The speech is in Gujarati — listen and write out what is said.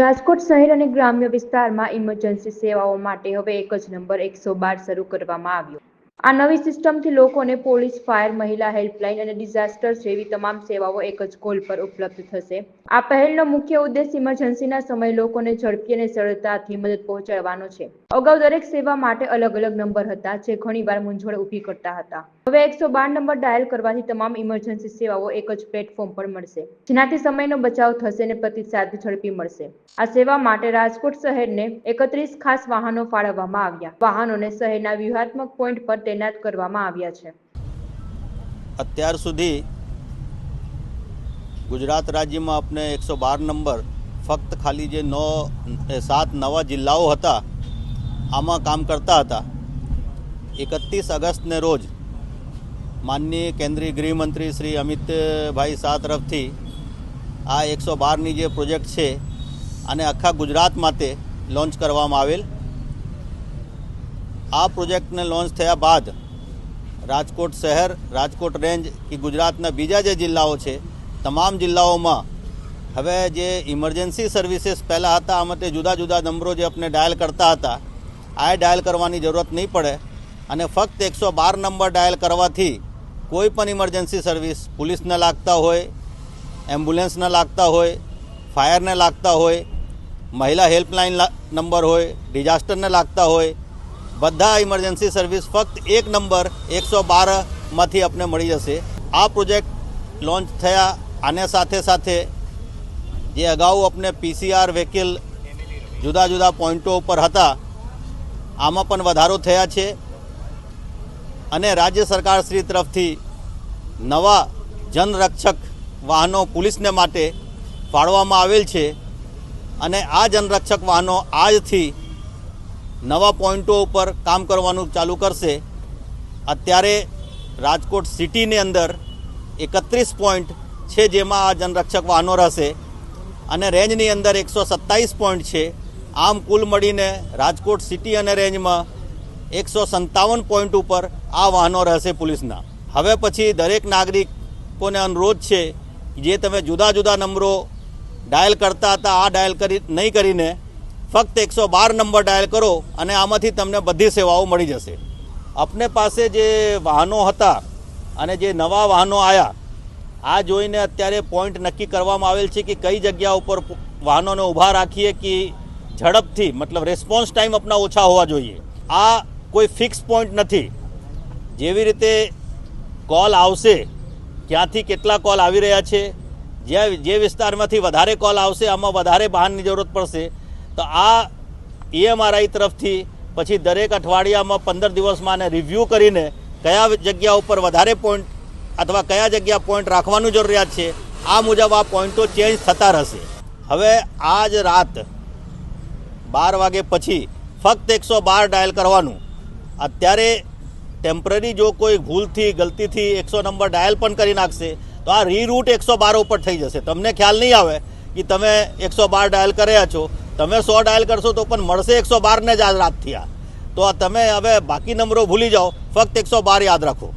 રાજકોટ શહેર અને ગ્રામ્ય વિસ્તારમાં ઇમરજન્સી સેવાઓ માટે હવે એક જ નંબર એકસો બાર શરૂ કરવામાં આવ્યો. આ નવી સિસ્ટમથી લોકોને પોલીસ, ફાયર, મહિલા હેલ્પલાઇન અને ડિઝાસ્ટર જેવી તમામ સેવાઓ એક જ કોલ પર ઉપલબ્ધ થશે. આ પહેલનો મુખ્ય ઉદ્દેશ ઇમરજન્સીના સમયે લોકોને ઝડપી અને સરળતાથી મદદ પહોંચાડવાનો છે. અગાઉ દરેક સેવા માટે અલગ અલગ નંબર હતા, જે ઘણીવાર મૂંઝવણ ઊભી કરતા હતા. હવે એકસો બાર નંબર ડાયલ કરવાથી તમામ ઇમરજન્સી સેવાઓ એક જ પ્લેટફોર્મ પર મળશે. જેનાથી સમયનો બચાવ થશે અને પ્રતિસાદ ઝડપી મળશે. આ સેવા માટે રાજકોટ શહેરને એકત્રીસ ખાસ વાહનો ફાળવવામાં આવ્યા. વાહનોને શહેરના વ્યૂહાત્મક પોઈન્ટ પર તૈનાત કરવામાં આવ્યા છે. અત્યાર સુધી ગુજરાત રાજ્યમાં આપણે એકસો બાર નંબર, ફક્ત ખાલી જે નવ સાત નવા જિલ્લાઓ હતા, આમાં કામ કરતા હતા. એકત્રીસ ઓગસ્ટને રોજ માનનીય કેન્દ્રીય ગૃહમંત્રી શ્રી અમિતભાઈ શાહ તરફથી આ એકસો બારની જે પ્રોજેક્ટ છે, આને આખા ગુજરાત માટે લોન્ચ કરવામાં આવેલ. આ પ્રોજેક્ટને લોન્ચ થયા બાદ રાજકોટ શહેર, રાજકોટ રેન્જ કે ગુજરાતના બીજા જે જિલ્લાઓ છે, તમામ જિલ્લાઓમાં હવે જે ઇમરજન્સી સર્વિસીસ પહેલાં હતા આ માટે જુદા જુદા નંબરો જે આપણે ડાયલ કરતા હતા, આ ડાયલ કરવાની જરૂરત નહીં પડે. અને ફક્ત એકસો બાર નંબર ડાયલ કરવાથી કોઈ પણ ઇમરજન્સી સર્વિસ પોલીસને લાગતા હોય, એમ્બ્યુલન્સને લાગતા હોય, ફાયરને લાગતા હોય, મહિલા હેલ્પલાઇન નંબર હોય, ડિઝાસ્ટરને લાગતા હોય બધા ઇમરજન્સી સર્વિસ ફક્ત એક નંબર એકસો બારમાંથી આપને મળી જશે. આ પ્રોજેક્ટ લોન્ચ થયા, આને સાથે સાથે જે અગાઉ આપણે પીસીઆર વ્હીકલ જુદા જુદા પોઈન્ટો ઉપર હતા, આમાં પણ વધારો થયા છે. અને રાજ્ય સરકાર શ્રી તરફથી નવા જનરક્ષક વાહનો પોલીસને માટે ફાળવામાં આવેલ છે. અને આ જનરક્ષક વાહનો આજથી નવા પોઈન્ટો ઉપર કામ કરવાનું ચાલુ કરશે. અત્યારે રાજકોટ સિટીની અંદર એકત્રીસ પોઈન્ટ છે જેમાં આ જનરક્ષક વાહનો રહેશે અને રેન્જની અંદર એકસો સત્તાવીસ પોઈન્ટ છે. આમ કુલ મળીને રાજકોટ સિટી અને રેન્જમાં એકસો સત્તાવન પોઈન્ટ ઉપર આ વાહનો રહેશે પોલીસના. હવે પછી દરેક નાગરિકોને અનુરોધ છે જે તમે જુદા જુદા નંબરો ડાયલ કરતા હતા, આ ડાયલ કરી નહીં કરીને ફક્ત એકસો બાર નંબર ડાયલ કરો અને આમાંથી તમને બધી સેવાઓ મળી જશે. આપને પાસે જે વાહનો હતા અને જે નવા વાહનો આવ્યા આ જોઈને અત્યારે પોઈન્ટ નક્કી કરવામાં આવેલ છે કે કઈ જગ્યા ઉપર વાહનોને ઊભા રાખીએ કે ઝડપથી, મતલબ રેસ્પોન્સ ટાઈમ આપણા ઓછા હોવા જોઈએ. આ કોઈ ફિક્સ પોઈન્ટ નથી. જેવી રીતે કોલ આવશે, ક્યાંથી કેટલા કોલ આવી રહ્યા છે, જ્યાં જે વિસ્તારમાંથી વધારે કોલ આવશે, આમાં વધારે વાહનની જરૂરત પડશે તો આ ઈએમઆરઆઈ તરફથી પછી દરેક અઠવાડિયામાં પંદર દિવસમાં આને રિવ્યૂ કરીને કયા જગ્યા ઉપર વધારે પોઈન્ટ અથવા કયા જગ્યા પોઈન્ટ રાખવાનું જરૂરિયાત છે, આ મુજબ આ પોઈન્ટો ચેન્જ થતા રહેશે. હવે આજ રાત બાર વાગે પછી ફક્ત એકસો બાર ડાયલ કરવાનું. અત્યારે ટેમ્પરરી જો કોઈ ભૂલથી, ગલતીથી એકસો નંબર ડાયલ પણ કરી નાખશે, તો આ રીરૂટ એકસો બાર ઉપર થઈ જશે. તમને ખ્યાલ નહીં આવે કે તમે એકસો બાર ડાયલ કર્યા છો. તમે સો ડાયલ કરશો તો પણ મળશે એકસો બારને જ આજ રાત થયા. તો આ તમે હવે બાકી નંબરો ભૂલી જાઓ. ફક્ત એકસો બાર યાદ રાખો.